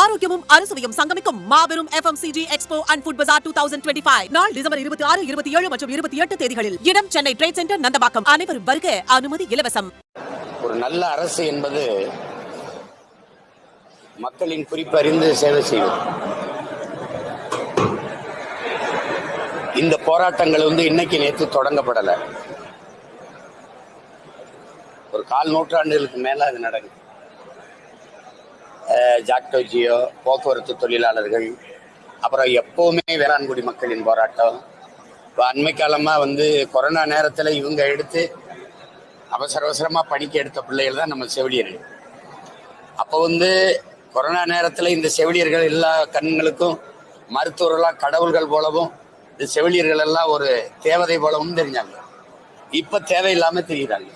ஆரோக்கியமும் அறுசுவையும் சங்கமிக்கும் மாபெரும் FMCG expo and food bazaar two thousand twenty five நாள் டிசம்பர் இருபத்தி ஆறு இருபத்தி ஏழு மற்றும் இருபத்தி எட்டு தேதிகளில் இடம் சென்னை ட்ரேட் சென்டர் நந்தபாக்கம் அனைவரும் வருக அனுமதி இலவசம். ஒரு நல்ல அரசு என்பது மக்களின் குறிப்பறிந்து சேவை செய்வது இந்த போராட்டங்கள் வந்து இன்னைக்கு நேற்று தொடங்கப்படலை. ஒரு கால் நூற்றாண்டுகளுக்கு மேல அது நடக்குது. ஜாக்டோஜியோ ஜாக்டோ ஜியோ போக்குவரத்து தொழிலாளர்கள் அப்புறம் எப்போவுமே வேளாண்குடி மக்களின் போராட்டம். இப்போ அண்மை காலமாக வந்து கொரோனா நேரத்தில் இவங்க எடுத்து அவசர அவசரமாக பணிக்கு எடுத்த பிள்ளைகள் தான் நம்ம செவிலியர்கள். அப்போ வந்து கொரோனா நேரத்தில் இந்த செவிலியர்கள் எல்லா கண்களுக்கும் மருத்துவர்களாக கடவுள்கள் போலவும் இந்த செவிலியர்கள் எல்லாம் ஒரு தேவதை போலவும் தெரிஞ்சாங்க. இப்போ தேவையில்லாமல் தெரியுறாங்க.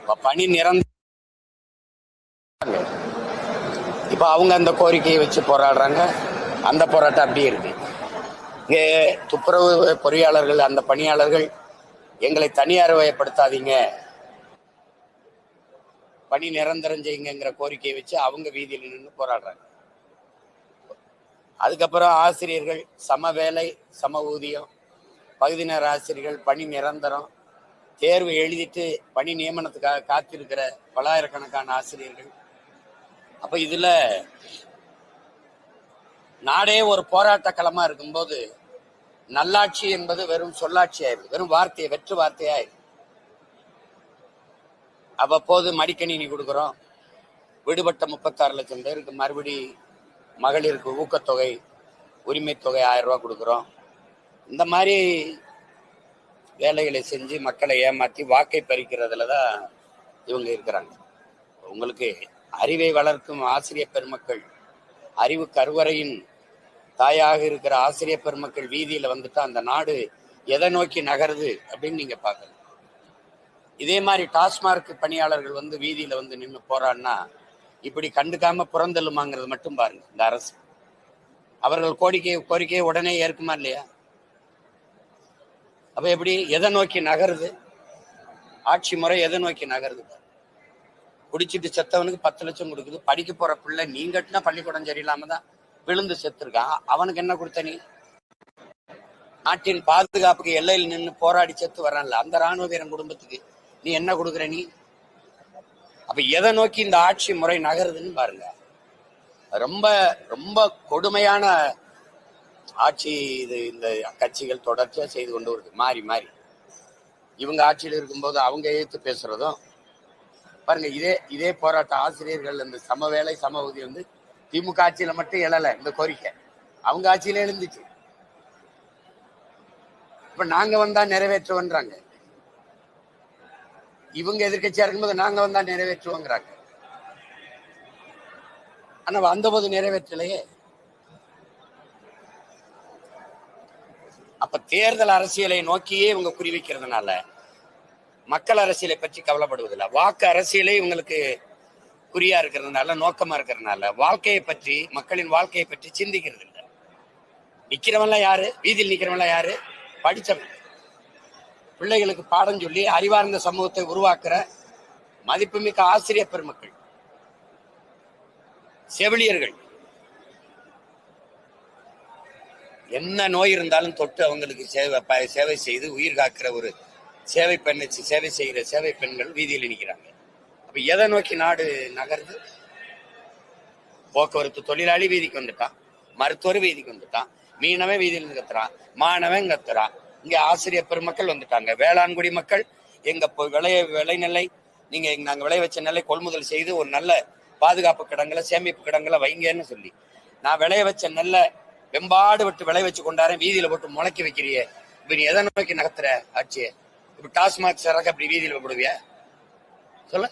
இப்போ பணி நிரந்த இப்போ அவங்க அந்த கோரிக்கையை வச்சு போராடுறாங்க. அந்த போராட்டம் அப்படியே இருக்கு. இங்கே துப்புரவு பொறியாளர்கள் அந்த பணியாளர்கள் எங்களை தனியார் வயப்படுத்தாதீங்க பணி நிரந்தரம் செய்யுங்கிற கோரிக்கையை வச்சு அவங்க வீதியில் நின்று போராடுறாங்க. அதுக்கப்புறம் ஆசிரியர்கள் சம வேலை சம ஊதியம் பகுதி நேர ஆசிரியர்கள் பணி நிரந்தரம் தேர்வு எழுதிட்டு பணி நியமனத்துக்காக காத்திருக்கிற பலாயிரக்கணக்கான ஆசிரியர்கள் அப்ப இதுல நாடே ஒரு போராட்ட களமா இருக்கும்போது நல்லாட்சி என்பது வெறும் சொல்லாட்சி ஆயிடுது வெறும் வார்த்தையை வெற்று வார்த்தையாயிருக்கு அவ்வப்போது மடிக்கணினி கொடுக்குறோம். விடுபட்ட முப்பத்தாறு லட்சம் பேருக்கு மறுபடி மகளிருக்கு ஊக்கத்தொகை உரிமை தொகை ஆயிரம் ரூபா கொடுக்குறோம். இந்த மாதிரி வேலைகளை செஞ்சு மக்களை ஏமாற்றி வாக்கை பறிக்கிறதுல தான் இவங்க இருக்கிறாங்க. உங்களுக்கு அறிவை வளர்க்கும் ஆசிரியர் பெருமக்கள். அறிவு கருவறையின் தாயாக இருக்கிற ஆசிரியர் பெருமக்கள் வீதியில வந்துட்டா அந்த நாடு எதை நோக்கி நகருது அப்படின்னு நீங்க பார்க்கணும். இதே மாதிரி டாஸ்மார்க் பணியாளர்கள் வந்து வீதியில வந்து நின்று போறான்னா இப்படி கண்டுக்காம புறந்தள்ளுமாங்கிறது மட்டும் பாருங்க இந்த அரசு. அவர்கள் கோரிக்கை கோரிக்கையை உடனே ஏற்குமா இல்லையா? அப்ப எப்படி எதை நோக்கி நகருது? ஆட்சி முறை எதை நோக்கி நகருது? குடிச்சிட்டு செத்தவனுக்கு பத்து லட்சம் கொடுக்குது. படிக்க போற பிள்ளை நீ கட்டினா பள்ளிக்கூடம் சரியில்லாம தான் விழுந்து செத்துருக்கான் அவனுக்கு என்ன கொடுத்த நீ? நாட்டின் பாதுகாப்புக்கு எல்லையில் நின்று போராடி செத்து வர்றான்ல. அந்த ராணுவ வீரன் குடும்பத்துக்கு நீ என்ன கொடுக்குற நீ? அப்ப எதை நோக்கி இந்த ஆட்சி முறை நகருதுன்னு பாருங்க. ரொம்ப ரொம்ப கொடுமையான ஆட்சி இது இந்த கட்சிகள் தொடர்ச்சியா செய்து கொண்டு வருது. மாறி மாறி. இவங்க ஆட்சியில் இருக்கும்போது அவங்க எதிர்த்து பேசுறதும் பாருங்க இதே இதே போராட்ட ஆசிரியர்கள் இந்த சம வேலை சம ஊதியம் வந்து திமுக ஆட்சியில மட்டும் எழலை இந்த கோரிக்கை. அவங்க ஆட்சியில எழுந்துச்சு. இப்ப நாங்க வந்தா நிறைவேற்றுவோன்றாங்க. இவங்க எதிர்கட்சியா இருக்கும்போது நாங்க வந்தா நிறைவேற்றுவோங்கிறாங்க. ஆனா வந்தபோது நிறைவேற்றலையே. அப்ப தேர்தல் அரசியலை நோக்கியே இவங்க குறிவைக்கிறதுனால மக்கள் அரசியலை பற்றி கவலைப்படுவதில்லை. வாக்கு அரசியலே இவங்களுக்கு குறியா இருக்கிறதுனால நோக்கமா இருக்கிறதுனால வாழ்க்கையை பற்றி மக்களின் வாழ்க்கையை பற்றி சிந்திக்கிறது இல்லை. நிக்கிறவன்லாம் யாரு? வீதியில் நிக்கிறவன்லாம் யாரு? படிச்சவன். பிள்ளைகளுக்கு பாடம் சொல்லி அறிவார்ந்த சமூகத்தை உருவாக்குற மதிப்புமிக்க ஆசிரியர் பெருமக்கள். செவிலியர்கள். என்ன நோய் இருந்தாலும் தொட்டு அவங்களுக்கு சேவை சேவை செய்து உயிர் காக்கிற ஒரு சேவை பெண்ணை சேவை செய்கிற சேவை பெண்கள் வீதியில் நிற்கிறாங்க. அப்போ எதை நோக்கி நாடு நகருது? போக்குவரத்து தொழிலாளி வீதிக்கு வந்துட்டான் மருத்துவர் வீதிக்கு வந்துட்டான் மீனவன் வீதியில் கத்துறான் மாணவன் கத்துறான் இங்க ஆசிரியர் பெருமக்கள் வந்துட்டாங்க. வேளாண்குடி மக்கள் எங்க விளைய விளைநிலை நீங்க நாங்கள் நாங்க விளைய வச்ச நெல்லை கொள்முதல் செய்து ஒரு நல்ல பாதுகாப்பு கிடங்களை சேமிப்பு கிடங்களை வைங்கன்னு சொல்லி. நான் விளைய வச்ச நல்ல வெம்பாடு விட்டு விளை வச்சு கொண்டாரன் வீதியில போட்டு முளைக்க வைக்கிறியே. இப்போ நீ எதை நோக்கி நகர்த்துற ஆட்சியை? இப்ப டாஸ்மாக் சரக்கு அப்படி வீதியில போடுவியா? சொல்ல.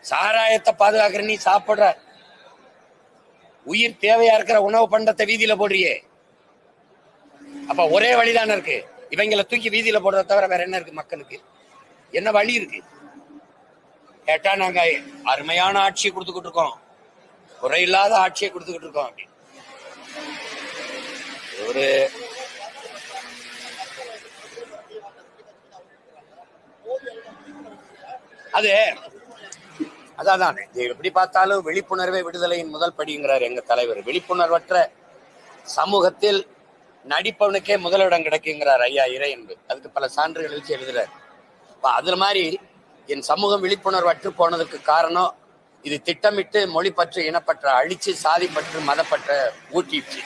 சாராயத்தை பாதுகாக்கிற நீ சாப்பிடுற. உயிர் தேவையா இருக்கிற உணவு பண்டத்தை வீதியில போடுறியே. அப்ப ஒரே வழிதானே இருக்கு. இவங்களை தூக்கி வீதியில போடுறத தவிர வேற என்ன இருக்கு மக்களுக்கு? என்ன வழி இருக்கு? கேட்டா நாங்க அருமையான ஆட்சியை கொடுத்துக்கிட்டு இருக்கோம். குறையில்லாத ஆட்சியை கொடுத்துக்கிட்டு இருக்கோம் அப்படின்னு. ஒரு அது. அதான் இது எப்படி பார்த்தாலும் விழிப்புணர்வே விடுதலையின் முதல் படிங்கிறார் எங்க தலைவர். விழிப்புணர்வற்ற சமூகத்தில் நடிப்பவனுக்கே முதலிடம் கிடைக்குங்கிறார் ஐயா இறை என்று அதுக்கு பல சான்றுகள் வச்சு எழுதுறார். அதுல மாதிரி என் சமூகம் விழிப்புணர்வு அற்று போனதுக்கு காரணம் இது திட்டமிட்டு மொழிப்பற்று இனப்பற்ற அழிச்சு சாதிப்பற்று மதப்பற்ற ஊட்டிடுச்சு.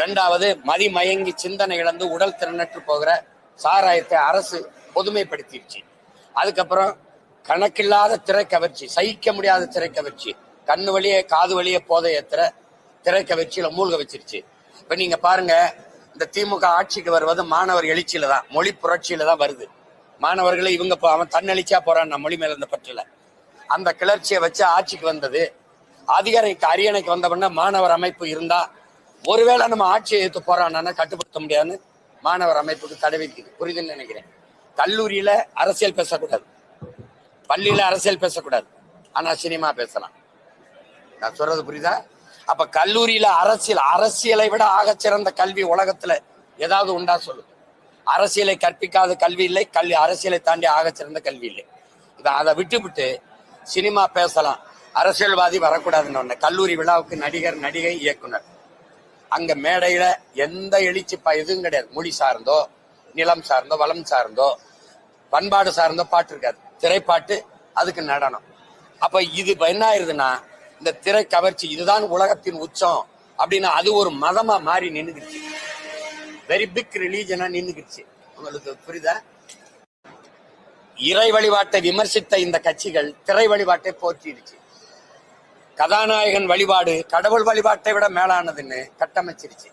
ரெண்டாவது மதி மயங்கி சிந்தனை இழந்து உடல் திறனற்று போகிற சாராயத்தை அரசு பொதுமைப்படுத்திடுச்சு. அதுக்கப்புறம் கணக்கில்லாத திரைக்கவர்ச்சி சகிக்க முடியாத திரைக்கவர்ச்சி கண்ணு வழியே காது வழியே போதை ஏத்துற திரைக்கவர்ச்சியில மூழ்க வச்சிருச்சு. இப்ப நீங்க பாருங்க இந்த திமுக ஆட்சிக்கு வருவது மாணவர் எழுச்சியில தான் மொழி புரட்சியில தான் வருது. மாணவர்களை இவங்க அவன் தன்னெழுச்சியா போறான் மொழி மேல இந்த பற்றில. அந்த கிளர்ச்சியை வச்சு ஆட்சிக்கு வந்தது. அதிகாரிக்கு அரியணைக்கு வந்தவொடனே மாணவர் அமைப்பு இருந்தா ஒருவேளை நம்ம ஆட்சியை ஏற்று போறான்னா கட்டுப்படுத்த முடியாதுன்னு மாணவர் அமைப்புக்கு தடை விதிக்குது. புரியுதுன்னு நினைக்கிறேன். கல்லூரியில அரசியல் பேசக்கூடாது. பள்ளியில் அரசியல் பேசக்கூடாது. ஆனால் சினிமா பேசலாம். நான் சொல்றது புரியுதா? அப்ப கல்லூரியில அரசியல் அரசியலை விட ஆகச் சிறந்த கல்வி உலகத்துல ஏதாவது உண்டா சொல்லு. அரசியலை கற்பிக்காத கல்வி இல்லை கல்வி அரசியலை தாண்டி ஆகச் சிறந்த கல்வி இல்லை. இதை அதை விட்டுவிட்டு சினிமா பேசலாம். அரசியல்வாதி வரக்கூடாதுன்னு ஒண்ணு கல்லூரி விழாவுக்கு நடிகர் நடிகை இயக்குனர். அங்க மேடையில எந்த எழுச்சி எதுவும் கிடையாது. மொழி சார்ந்தோ நிலம் சார்ந்தோ வளம் சார்ந்தோ பண்பாடு சார்ந்தோ பாட்டு இருக்காது. திரைப்பாட்டு அதுக்கு நடனம். அப்ப இது என்ன ஆயிருதுன்னா இந்த திரை கவர்ச்சி இதுதான் உலகத்தின் உச்சம் அப்படின்னா அது ஒரு மதமா மாறி நின்றுக்கிடுச்சு வெரி பிக் ரிலீஜனா நின்னுக்கிடுச்சு. உங்களுக்கு புரியுதா? இறை வழிபாட்டை விமர்சித்த இந்த கட்சிகள் திரை வழிபாட்டை போற்றிடுச்சு. கதாநாயகன் வழிபாடு கடவுள் வழிபாட்டை விட மேலானதுன்னு கட்டமைச்சிருச்சு.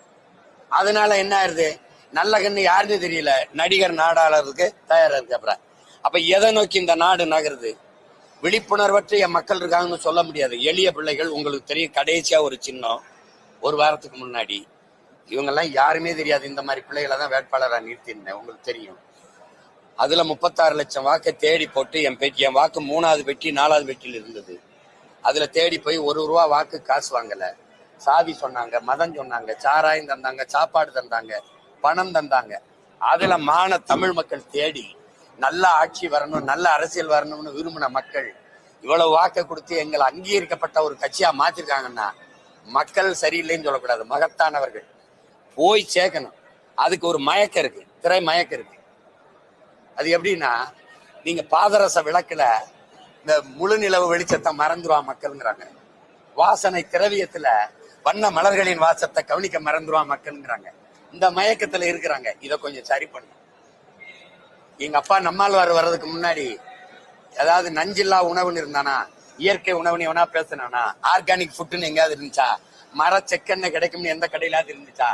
அதனால என்ன ஆயிருது? நல்ல கண்ணு யாருன்னு தெரியல. நடிகர் நாடாளருக்கு தயாரா இருக்கு அப்புறம் அப்ப எதை நோக்கி இந்த நாடு நகருது? விழிப்புணர்வற்ற என் மக்கள் இருக்காங்கன்னு சொல்ல முடியாது. எளிய பிள்ளைகள் உங்களுக்கு தெரியும் கடைசியா ஒரு சின்னம் ஒரு வாரத்துக்கு முன்னாடி. இவங்கெல்லாம் யாருமே தெரியாது. இந்த மாதிரி பிள்ளைகளை தான் வேட்பாளராக நிறுத்தியிருந்தேன். உங்களுக்கு தெரியும். அதுல முப்பத்தாறு லட்சம் வாக்கை தேடி போட்டு என் பெட்டி என் வாக்கு மூணாவது பெட்டி நாலாவது பெட்டியில் இருந்தது. அதுல தேடி போய் ஒரு ரூபா வாக்கு காசு வாங்கல. சாதி சொன்னாங்க மதம் சொன்னாங்க சாராயம் தந்தாங்க சாப்பாடு தந்தாங்க பணம் தந்தாங்க. அதுல மான தமிழ் மக்கள் தேடி நல்ல ஆட்சி வரணும் நல்ல அரசியல் வரணும்னு விரும்பின மக்கள் இவ்வளவு வாக்கை கொடுத்து எங்களை அங்கீகரிக்கப்பட்ட ஒரு கட்சியா மாத்திருக்காங்கன்னா மக்கள் சரியில்லைன்னு சொல்லக்கூடாது மகத்தானவர்கள். போய் சேர்க்கணும். அதுக்கு ஒரு மயக்கம் இருக்கு திரை மயக்கம் இருக்கு. அது எப்படின்னா நீங்க பாதரச விளக்குல இந்த முழு நிலவு வெளிச்சத்தை மறந்துருவா மக்கள்ங்கிறாங்க. வாசனை திரவியத்துல வண்ண மலர்களின் வாசத்தை கவனிக்க மறந்துருவா மக்கள்ங்கிறாங்க. இந்த மயக்கத்துல இருக்கிறாங்க. இதை கொஞ்சம் சரி பண்ணும் எங்க அப்பா நம்மாழ்வார் வர்றதுக்கு முன்னாடி ஏதாவது நஞ்சில்லா உணவுன்னு இருந்தானா இயற்கை உணவுன்னு எவனா பேசினானா ஆர்கானிக் ஃபுட்டுன்னு எங்கேயாவது இருந்துச்சா மர செக்கெண்ணெய் கிடைக்கும்னு எந்த கடையிலாவது இருந்துச்சா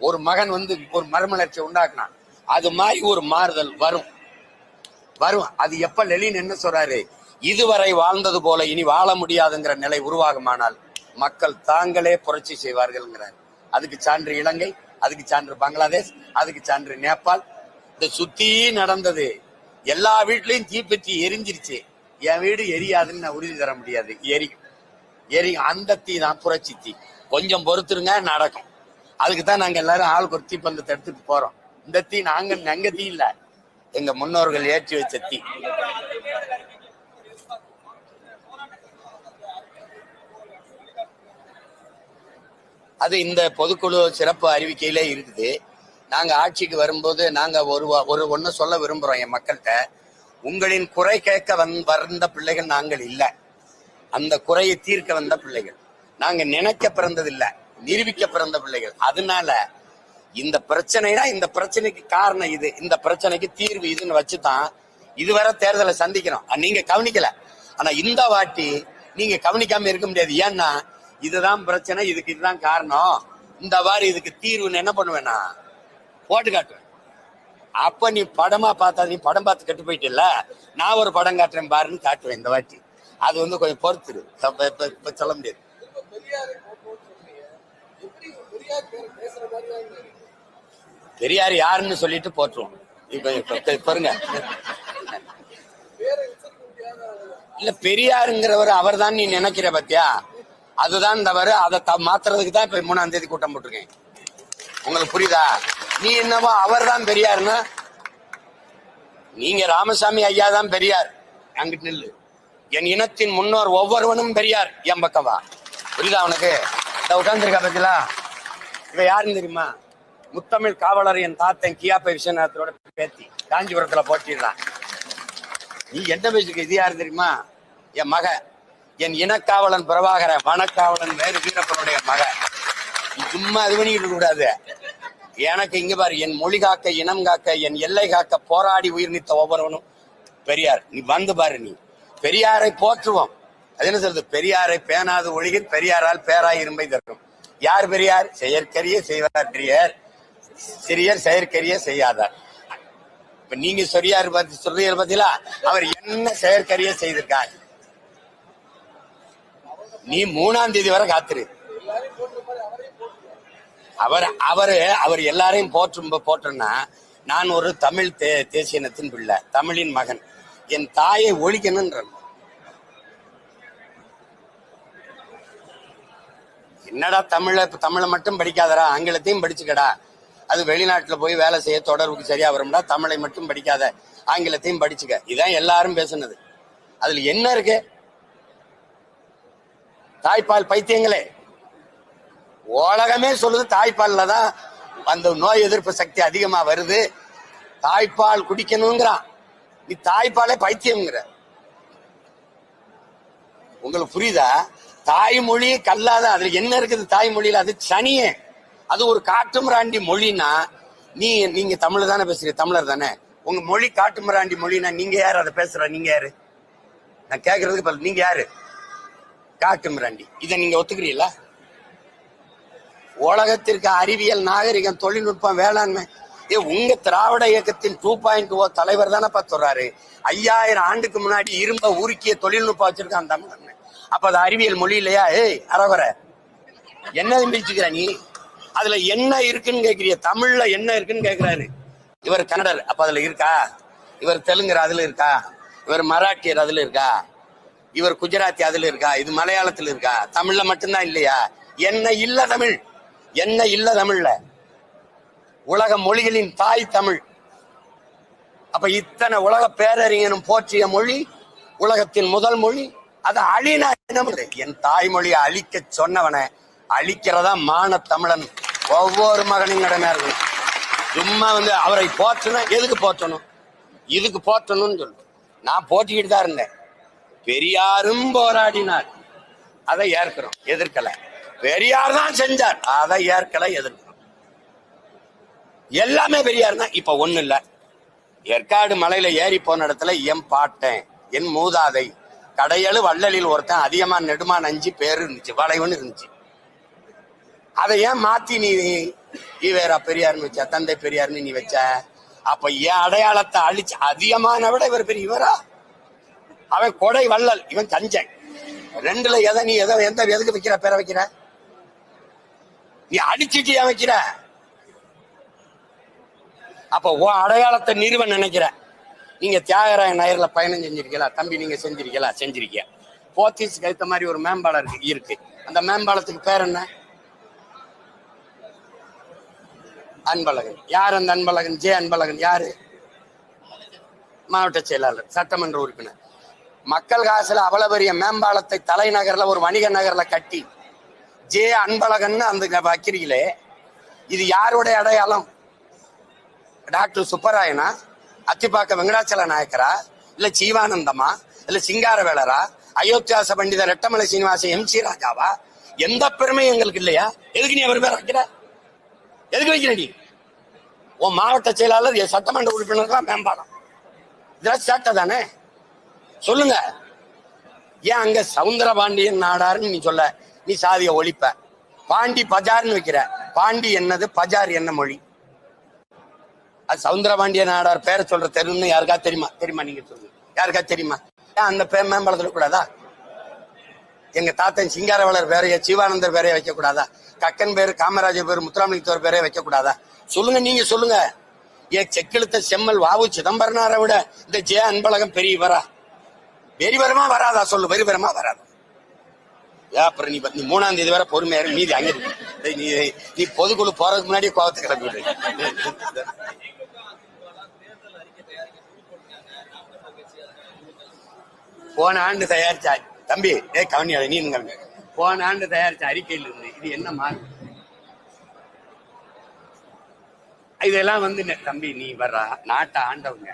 ஒரு மகன் வந்து ஒரு மறுமலர்ச்சி உண்டாக்குனான். அது மாதிரி ஒரு மாறுதல் வரும். வரும். அது எப்ப லெலின் என்ன சொல்றாரு? இதுவரை வாழ்ந்தது போல இனி வாழ முடியாதுங்கிற நிலை உருவாகுமானால் மக்கள் தாங்களே புரட்சி செய்வார்கள்ங்கிறார். அதுக்கு சான்று இலங்கை அதுக்கு சான்று பங்களாதேஷ் அதுக்கு சான்று நேபாள் இந்த சுத்தி நடந்தது. எல்லா வீட்லயும் தீப்பற்றி எரிஞ்சிருச்சு. என் வீடு எரியாதுன்னு நான் உறுதி தர முடியாது. எரியும். எரியும். அந்த தீ தான் புரட்சி தீ. கொஞ்சம் பொறுத்துருங்க நடக்கும். அதுக்கு தான் நாங்க எல்லாரும் ஆள் ஒரு தீப்பந்தத்தை எடுத்துட்டு போறோம். இந்த தீ நாங்க எங்க தீ இல்ல. எங்க முன்னோர்கள் ஏற்றி வச்ச தீ. அது இந்த பொதுக்குழு சிறப்பு அறிவிக்கையிலே இருக்குது. நாங்க ஆட்சிக்கு வரும்போது நாங்க ஒரு ஒரு ஒன்று சொல்ல விரும்புறோம் என் மக்கள்கிட்ட. உங்களின் குறை கேட்க வந் வந்த பிள்ளைகள் நாங்கள் இல்லை. அந்த குறையை தீர்க்க வந்த பிள்ளைகள். நாங்க நினைக்க பிறந்தது இல்ல நிரூபிக்க பிறந்த பிள்ளைகள். அதனால இந்த பிரச்சனைனா இந்த பிரச்சனைக்கு காரணம் இது. இந்த பிரச்சனைக்கு தீர்வு இதுன்னு வச்சுதான் இதுவரை தேர்தலை சந்திக்கிறோம். நீங்க கவனிக்கல. ஆனா இந்த வாட்டி நீங்க கவனிக்காம இருக்க முடியாது. ஏன்னா இதுதான் பிரச்சனை இதுக்கு இதுதான் காரணம். இந்த வாரி இதுக்கு தீர்வுன்னு என்ன பண்ணுவேன்னா போட்டு காட்டுவேன். அப்ப நீ படமா பார்த்தா நீ படம் பார்த்து கெட்டு போயிட்டில்ல? நான் ஒரு படம் காட்டுறேன் பாருன்னு காட்டுவேன் இந்த வாட்டி. அது வந்து கொஞ்சம் பொறுத்துரு. இப்ப- சொல்ல முடியாது. பெரியார் யாருன்னு சொல்லிட்டு போட்டுருவோம். இப்ப பாருங்க. இல்ல பெரியாருங்கிறவர் அவர் தான் நீ நினைக்கிற பத்தியா? அதுதான் தவறு அதை மாத்துறதுக்கு தான் இப்ப மூணாம் தேதி கூட்டம் போட்டிருக்கேன். உங்களுக்கு புரியுதா? நீ என்னவோ அவர் தான் பெரியாருன்னா நீங்க ராமசாமி ஐயா தான் பெரியார். அங்கிட்டு நில்லு. என் இனத்தின் முன்னோர் ஒவ்வொருவனும் பெரியார் என் பக்கவா புரியுதா உனக்கு? இந்த உட்கார்ந்துருக்கா பத்திலா? இவ யாருன்னு தெரியுமா? முத்தமிழ் காவலர் என் தாத்தன் கியாப்பை விஸ்வநாதரோட பேத்தி. காஞ்சிபுரத்துல போட்டிடுறான் நீ என்ன பேசுக்கு இது யாரு தெரியுமா? என் மக. என் இனக்காவலன் பிரபாகர வனக்காவலன் வேறு வீரப்பனுடைய மக. சும்மா இது பண்ணிக்கிட்டு கூடாது எனக்கு இங்க பாரு என் மொழி காக்க இனம் காக்க என் எல்லை காக்க போராடி உயிர் நீத்த ஒவ்வொருவனும். பெரியார் நீ வந்து பாரு நீ. பெரியாரை போற்றுவோம். அது என்ன சொல்றது? பெரியாரை பேணாது ஒழிகில் பெரியாரால் பேராய் இரும்பை தரும். யார் பெரியார்? செயற்கரிய செய்வார் சிறியர் செயற்கரிய செய்யாதார். இப்ப நீங்க சொரியார் பத்தி சொல்றீங்க பத்திலா அவர் என்ன செயற்கரிய செய்திருக்கார்? நீ மூணாம் தேதி வரை காத்துரு. அவர் அவரு அவர் எல்லாரையும் போற்றும் போற்றோம்னா நான் ஒரு தமிழ் தே தேசியனத்தின் பிள்ளை தமிழின் மகன். என் தாயை ஒழிக்கணும்ன்ற என்னடா தமிழ தமிழை மட்டும் படிக்காதடா ஆங்கிலத்தையும் படிச்சுக்கடா. அது வெளிநாட்டுல போய் வேலை செய்ய தொடர்புக்கு சரியா வரும்டா தமிழை மட்டும் படிக்காத ஆங்கிலத்தையும் படிச்சுக்க. இதான் எல்லாரும் பேசுனது. அதுல என்ன இருக்கு? தாய்ப்பால் பைத்தியங்களே. உலகமே சொல்லுது தாய்ப்பாலில் தான் அந்த நோய் எதிர்ப்பு சக்தி அதிகமாக வருது. தாய்ப்பால் குடிக்கணுங்கிறான். நீ தாய்ப்பாலே பைத்தியம்ங்கிற. உங்களுக்கு புரியுதா? தாய்மொழி கல்லாத அதுல என்ன இருக்குது தாய்மொழியில? அது சனியே. அது ஒரு காட்டுமிராண்டி மொழினா நீ நீங்க தமிழ் தானே பேசுறீங்க தமிழர் தானே. உங்க மொழி காட்டுமிராண்டி மொழினா நீங்க யாரு? அதை பேசுற நீங்க யாரு? நான் கேக்குறதுக்கு நீங்க யாரு? காட்டுமிராண்டி இதை நீங்க ஒத்துக்கிறீங்களா? உலகத்திற்கு அறிவியல் நாகரிகம் தொழில்நுட்பம் வேளாண்மை. ஏ உங்க திராவிட இயக்கத்தின் டூ பாயிண்ட் ஓ தலைவர் தானப்பா சொல்றாரு. ஐயாயிரம் ஆண்டுக்கு முன்னாடி இரும்ப உருக்கிய தொழில்நுட்பம் வச்சிருக்கான் தமிழன் அப்ப அது அறிவியல் மொழி இல்லையா? ஏய் அறவர என்ன பிரிச்சுக்கிற நீ? அதுல என்ன இருக்குன்னு கேக்குறிய? தமிழ்ல என்ன இருக்குன்னு கேக்குறாரு. இவர் கன்னடர். அப்ப அதுல இருக்கா? இவர் தெலுங்கர் அதுல இருக்கா? இவர் மராட்டியர் அதுல இருக்கா? இவர் குஜராத்தி அதுல இருக்கா? இது மலையாளத்துல இருக்கா? தமிழ்ல மட்டும்தான் இல்லையா? என்ன இல்ல தமிழ். என்ன இல்ல தமிழ்ல. உலக மொழிகளின் தாய் தமிழ். அப்ப இத்தனை உலக பேரறிஞனும் போற்றிய மொழி உலகத்தின் முதல் மொழி அதை அழினா என்ன என் தாய்மொழியை அழிக்க சொன்னவனை அழிக்கிறதா மான தமிழன். ஒவ்வொரு மகனின் கடமையா இருக்கணும். சும்மா வந்து அவரை போற்றணும் எதுக்கு போற்றணும்? இதுக்கு போற்றணும்னு சொல்லு. நான் போட்டிக்கிட்டு தான் இருந்தேன். பெரியாரும் போராடினார். அதை ஏற்கிறோம். எதிர்க்கல. பெரியார் தான் செஞ்சார். அதை ஏற்கல எதிர்க்கிறோம் எல்லாமே பெரியார் தான். இப்ப ஒண்ணு இல்ல. ஏற்காடு மலையில ஏறி போன இடத்துல என் பாட்டேன் என் மூதாதை கடையழு வள்ளலில் ஒருத்தன் அதிகமா நெடுமா நஞ்சு பேரு இருந்துச்சு வளைவுன்னு இருந்துச்சு. அதை ஏன் மாத்தி நீ ஈவேரா பெரியார்னு வச்ச தந்தை பெரியார்னு நீ வச்ச? அப்ப என் அடையாளத்தை அழிச்சு அதிகமான விட இவர் பெரிய இவரா? அவன் கொடை வள்ளல் இவன் தஞ்சை. ரெண்டுல எதை நீ எதை எந்த எதுக்கு வைக்கிற பேரை வைக்கிற? நீ அடிச்சுட்டு ஏன் வைக்கிற? அப்ப ஓ அடையாளத்தை நிறுவ நினைக்கிற. நீங்க தியாகராய நகர்ல பயணம் செஞ்சிருக்கீங்களா? தம்பி நீங்க செஞ்சிருக்கீங்களா? செஞ்சிருக்கியா? போத்தீஸ் ஏத்த மாதிரி ஒரு மேம்பாலம் இருக்கு இருக்கு. அந்த மேம்பாலத்துக்கு பேர் என்ன? அன்பழகன். யார் அந்த அன்பழகன்? ஜே அன்பழகன். யாரு? மாவட்ட செயலாளர் சட்டமன்ற உறுப்பினர். மக்கள் காசுல அவ்வளவு பெரிய மேம்பாலத்தை தலைநகர்ல ஒரு வணிக நகர்ல கட்டி ஜே அன்பழகன் அந்த வைக்கிறீங்களே இது யாருடைய அடையாளம்? டாக்டர் சுப்பராயனா? அத்திப்பாக்க வெங்கடாச்சல நாயக்கரா? இல்ல ஜீவானந்தமா? இல்ல சிங்காரவேலரா? அயோத்தியாச பண்டித ரெட்டமலை சீனிவாசன் எம் சி ராஜாவா? எந்த பெருமையும் எங்களுக்கு இல்லையா? எதுக்கு நீ அவர் பேர் வைக்கிற? எதுக்கு வைக்கிற நீ? உன் மாவட்ட செயலாளர் என் சட்டமன்ற உறுப்பினர்கள் மேம்பாலம். இதெல்லாம் சேட்டை தானே? சொல்லுங்க. ஏன் அங்க சவுந்தர பாண்டியன் நாடாருன்னு நீ சொல்ல? நீ சாதிய ஒழிப்ப. பாண்டி பஜார்னு வைக்கிற. பாண்டி என்னது? பஜார் என்ன மொழி? அது சவுந்தரபாண்டிய நாடார் பேரை சொல்ற தெருன்னு யாருக்கா தெரியுமா? தெரியுமா நீங்க சொல்லுங்க யாருக்கா தெரியுமா? ஏன் அந்த பேர் மேம்பாலத்துல கூடாதா? எங்க தாத்தன் சிங்காரவளர் பேரைய சிவானந்தர் பேரைய வைக்க கூடாதா? கக்கன் பேரு காமராஜர் பேரு முத்துராமலிங்கத்தோர் பேரைய வைக்க கூடாதா? சொல்லுங்க நீங்க சொல்லுங்க. ஏன் செக்கிழுத்த செம்மல் வாவு சிதம்பரனாரை விட இந்த ஜெய அன்பழகம் பெரியவரா? பெரியவரமா வராதா? சொல்லு. பெரியவரமா வராதா? அப்புறம் நீ நீ மூணாம் தேதி வரை பொறுமையாரு மீதி அங்க நீ நீ பொதுக்குழு போறதுக்கு முன்னாடி கோவத்தை கிளப்பி போன ஆண்டு தயாரிச்ச தம்பி ஏ கவனியாத நீ கவனி போன ஆண்டு தயாரிச்ச அறிக்கையில் இருந்து இது என்ன மாறு? இதெல்லாம் வந்து தம்பி நீ வர்ற நாட்டை ஆண்டவங்க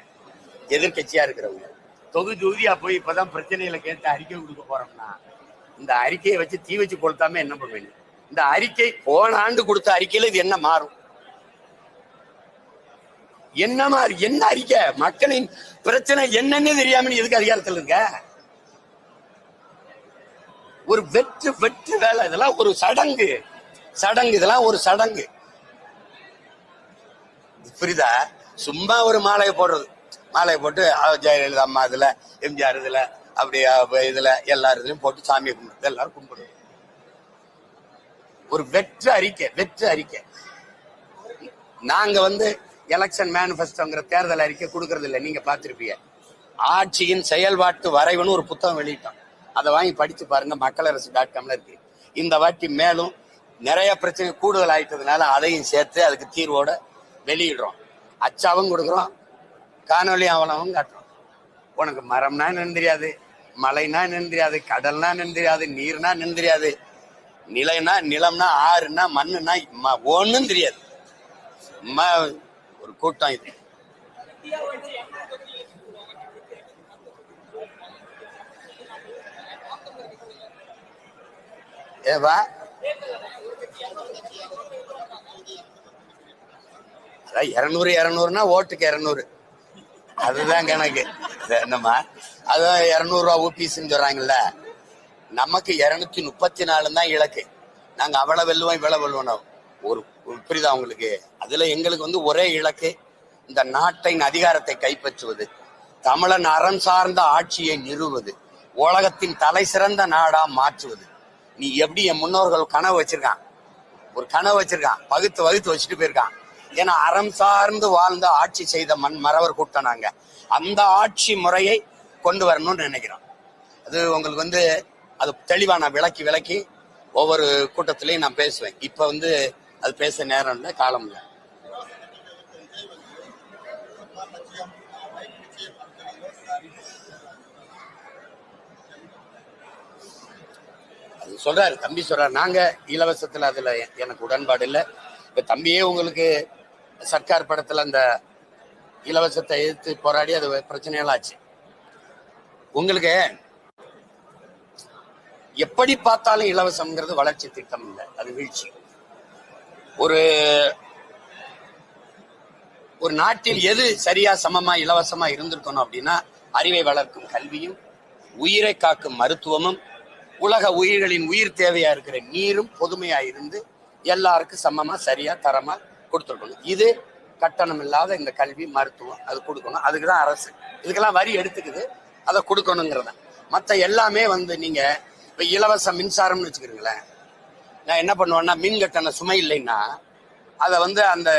எதிர்க்கட்சியா இருக்கிறவங்க. தொகுதி தொகுதியா போய் இப்பதான் பிரச்சனைகளை கேட்டு அறிக்கை கொடுக்க போறோம்னா இந்த அறிக்கையை வச்சு தீ வச்சு கொளுத்தாம என்ன பண்ணுவீங்க? இந்த அறிக்கை போன ஆண்டு கொடுத்த அறிக்கையில இது என்ன மாறும்? என்ன மாதிரி என்ன அறிக்கை? மக்களின் பிரச்சனை என்னன்னு தெரியாம நீ எதுக்கு அதிகாரத்தில் இருக்க? ஒரு வெற்று வெற்று வேலை இதெல்லாம் ஒரு சடங்கு. சடங்கு இதெல்லாம் ஒரு சடங்கு. புரியுதா? சும்மா ஒரு மாலையை போடுறது. மாலையை போட்டு ஜெயலலிதா அம்மா இதுல எம்ஜிஆர் இதுல அப்படி இதுல எல்லார் இதுலயும் போட்டு சாமியை கும்பிடுறது எல்லாரும் கும்பிடுவோம் ஒரு வெற்ற அறிக்கை வெற்று அறிக்கை. நாங்க வந்து எலெக்ஷன் மேனிஃபெஸ்டோங்கிற தேர்தல் அறிக்கை கொடுக்கறது இல்லை நீங்க பாத்திருப்பீங்க ஆட்சியின் செயல்பாட்டு வரைவுன்னு ஒரு புத்தகம் வெளியிட்டோம். அதை வாங்கி படிச்சு பாருங்க மக்களரசு டாட் காம்ல இருக்கு. இந்த வாட்டி மேலும் நிறைய பிரச்சனை கூடுதல் ஆயிட்டதுனால அதையும் சேர்த்து அதுக்கு தீர்வோட வெளியிடுறோம். அச்சாவும் கொடுக்குறோம் காணொலி அவலமும் காட்டுறோம். உனக்கு மரம்னா என்னன்னு தெரியாது மலைனா என்னன்னு தெரியாது கடல்னா என்னன்னு தெரியாது நீர்னா என்னன்னு தெரியாது நிலைனா நிலம்னா ஆறுனா மண்ணுனா ஒன்றும் தெரியாது. ம- ஒரு கூட்டம் இது. ஏவா? அதான் இருநூறு இரநூறுனா ஓட்டுக்கு இருநூறு. அதுதான் கணக்கு என்னம்மா? அதான் இரநூறுவா ஊபிஸ்ன்னு சொல்றாங்கல்ல. நமக்கு இரநூத்தி முப்பத்தி நாலு தான் இலக்கு. நாங்க அவ்வளவு வெல்லுவோம் இவ்வளவு வெல்லுவோம் ஒரு ஒரு புரியுதா உங்களுக்கு? அதுல எங்களுக்கு வந்து ஒரே இலக்கு இந்த நாட்டின் அதிகாரத்தை கைப்பற்றுவது. தமிழன் அறம் சார்ந்த ஆட்சியை நிறுவது உலகத்தின் தலை சிறந்த நாடா மாற்றுவது. நீ எப்படி என் முன்னோர்கள் கனவு வச்சிருக்கான்? ஒரு கனவு வச்சிருக்கான். பகுத்து வகுத்து வச்சுட்டு போயிருக்கான். ஏன்னா அறம் சார்ந்து வாழ்ந்த ஆட்சி செய்த மண் மறவர் கூட்டம் நாங்க. அந்த ஆட்சி முறையை கொண்டு வரணும்னு நினைக்கிறோம். அது உங்களுக்கு வந்து அது தெளிவா நான் விளக்கி விளக்கி ஒவ்வொரு கூட்டத்திலையும் நான் பேசுவேன். இப்ப வந்து அது பேச நேரம் இல்லை காலம் இல்லை. அது சொல்றாரு தம்பி சொல்றாரு. நாங்க இலவசத்துல அதுல எனக்கு உடன்பாடு இல்லை. இப்ப தம்பியே உங்களுக்கு சர்க்கார் படத்துல அந்த இலவசத்தை எதிர்த்து போராடி அது பிரச்சனைகள் ஆச்சு. உங்களுக்கு எப்படி பார்த்தாலும் இலவசம்ங்கிறது வளர்ச்சி திட்டம் இல்லை அது வீழ்ச்சி. ஒரு ஒரு நாட்டில் எது சரியா சமமா இலவசமா இருந்திருக்கணும் அப்படின்னா அறிவை வளர்க்கும் கல்வியும் உயிரை காக்கும் மருத்துவமும் உலக உயிர்களின் உயிர் தேவையா இருக்கிற நீரும் பொதுமையா இருந்து எல்லாருக்கும் சமமா சரியா தரமா கொடுத்துருக்கணும். இது கட்டணம் இல்லாத இந்த கல்வி மருத்துவம் அது கொடுக்கணும். அதுக்கு தான் அரசு. இதுக்கெல்லாம் வரி எடுத்துக்குது. அதை கொடுக்கணுங்கிறத. மற்ற எல்லாமே வந்து நீங்கள் இப்போ இலவச மின்சாரம்னு வச்சுக்கிறீங்களேன் நான் என்ன பண்ணுவேன்னா மின் கட்டண சுமை இல்லைன்னா அதை வந்து அந்த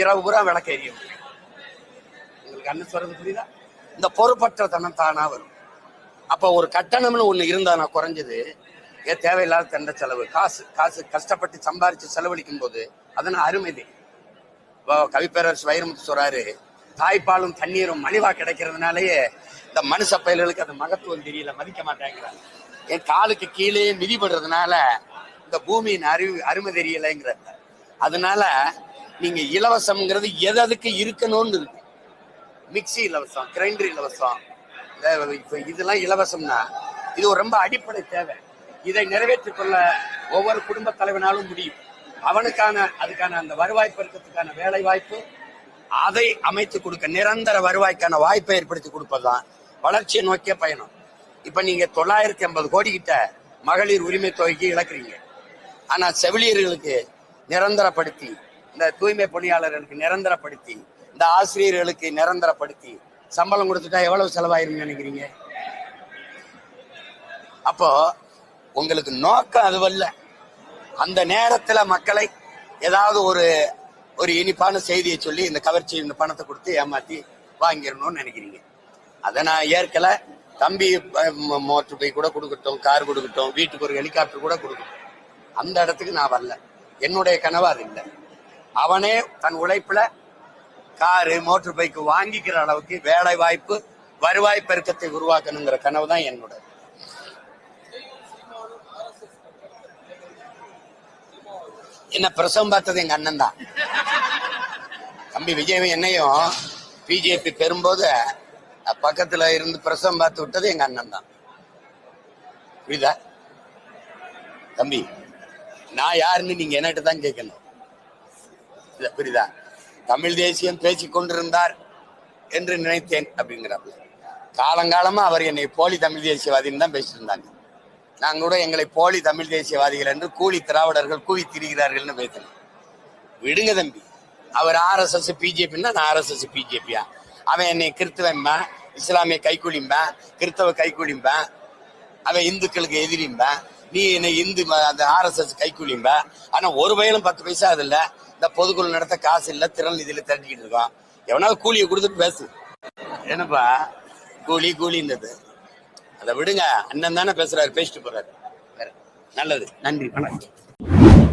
இரவு பூரா விளக்க எரியும். உங்களுக்கு அண்ணன் சொல்றது புரியுதா? இந்த பொறுப்பற்ற தனம் தானா வரும். அப்போ ஒரு கட்டணம்னு ஒன்று இருந்தால் நான் குறைஞ்சது ஏன் தேவையில்லாத தண்ட செலவு. காசு காசு கஷ்டப்பட்டு சம்பாரிச்சு செலவழிக்கும் போது அதனால் அருமைது. இப்போ கவிப்பேரரசு வைரமுத்து சொல்றாரு தாய்ப்பாலும் தண்ணீரும் மலிவா கிடைக்கிறதுனாலயே இந்த மனுஷ பயல்களுக்கு அந்த மகத்துவம் தெரியல மதிக்க மாட்டேங்கிறாங்க என் காலுக்கு கீழே மிதிப்படுறதுனால இந்த பூமியின் அறிவு அருமை தெரியலைங்கிற அதனால நீங்க இலவசம்ங்கிறது எது அதுக்கு இருக்கணும்னு இருக்கு. மிக்ஸி இலவசம் கிரைண்டர் இலவசம் இப்போ இதெல்லாம் இலவசம்னா இது ஒரு ரொம்ப அடிப்படை தேவை. இதை நிறைவேற்றிக் கொள்ள ஒவ்வொரு குடும்ப தலைவனாலும் முடியும். அவனுக்கான அதுக்கான அந்த வருவாய் பெருக்கத்துக்கான வேலை வாய்ப்பு அதை அமைத்து கொடுக்க நிரந்தர வருவாய்க்கான வாய்ப்பை ஏற்படுத்தி கொடுப்பதுதான் வளர்ச்சியை நோக்கிய பயணம். இப்ப நீங்க தொள்ளாயிரத்தி ஐம்பது கோடி கிட்ட மகளிர் உரிமை தொகைக்கு இழக்கிறீங்க. ஆனா செவிலியர்களுக்கு நிரந்தரப்படுத்தி இந்த தூய்மை பணியாளர்களுக்கு நிரந்தரப்படுத்தி இந்த ஆசிரியர்களுக்கு நிரந்தரப்படுத்தி சம்பளம் கொடுத்துட்டா எவ்வளவு செலவாயிருன்னு நினைக்கிறீங்க? அப்போ உங்களுக்கு நோக்கம் அதுவல்ல. அந்த நேரத்துல மக்களை ஏதாவது ஒரு ஒரு இனிப்பான செய்தியை சொல்லி இந்த கவர்ச்சி இந்த பணத்தை கொடுத்து ஏமாத்தி வாங்கிடணும்னு நினைக்கிறீங்க. அதை நான் ஏற்கல. தம்பி மோட்டர் பை கூட கொடுக்கட்டும் கார் கொடுக்கட்டும் வீட்டுக்கு ஒரு ஹெலிகாப்டர் கூட கொடுக்கட்டும். அந்த இடத்துக்கு நான் வரல. என்னுடைய கனவு அது இல்லை. அவனே தன் உழைப்புல காரு மோட்டர் பைக்கு வாங்கிக்கிற அளவுக்கு வேலை வாய்ப்பு வருவாய் பெருக்கத்தை உருவாக்கணுங்கிற கனவு தான் என்னோட என்ன பிரசவம் பார்த்தது எங்க அண்ணன் தான். தம்பி விஜயும் என்னையும் பிஜேபி பெறும்போது பக்கத்துல இருந்து பிரசவம் பார்த்து விட்டது எங்க அண்ணன் தான். புரியுதா? தம்பி நான் யாருன்னு நீங்க என்னட்டு தான் கேட்கணும். இல்ல, புரியுதா? தமிழ் தேசியம் பேசிக் கொண்டிருந்தார் என்று நினைத்தேன் அப்படிங்கிறாப்ல. காலங்காலமா அவர் என்னை போலி தமிழ் தேசியவாதின்னு தான் பேசிட்டு இருந்தாங்க. நாங்கள் கூட எங்களை போலி தமிழ் தேசியவாதிகள் என்று கூலி திராவிடர்கள் கூவி திரிகிறார்கள்னு பேசினேன் விடுங்க தம்பி. அவர் ஆர்எஸ்எஸ் பிஜேபின்னா நான் ஆர்எஸ்எஸ் பிஜேபியா அவன் என்னை கிறிஸ்தவன்பா இஸ்லாமிய கைக்குலிம்பேன் கிறிஸ்தவ கைக்குலிம்பேன் அவன் இந்துக்களுக்கு எதிரிம்பா நீ என்னை இந்து அந்த ஆர்எஸ்எஸ் கைக்குலிம்ப ஆனா ஒரு வயலும் பத்து பைசா அது இல்ல. இந்த பொதுக்குழு நடத்த காசு இல்ல திறன் இதில் திரட்டிக்கிட்டு இருக்கோம் எவனாவது கூலியை கொடுத்துட்டு பேசு. என்னப்பா? கூலி கூலின்றது. அதை விடுங்க. அண்ணன் தானே பேசுறாரு பேசிட்டு போறாரு. வேற. நல்லது. நன்றி வணக்கம்.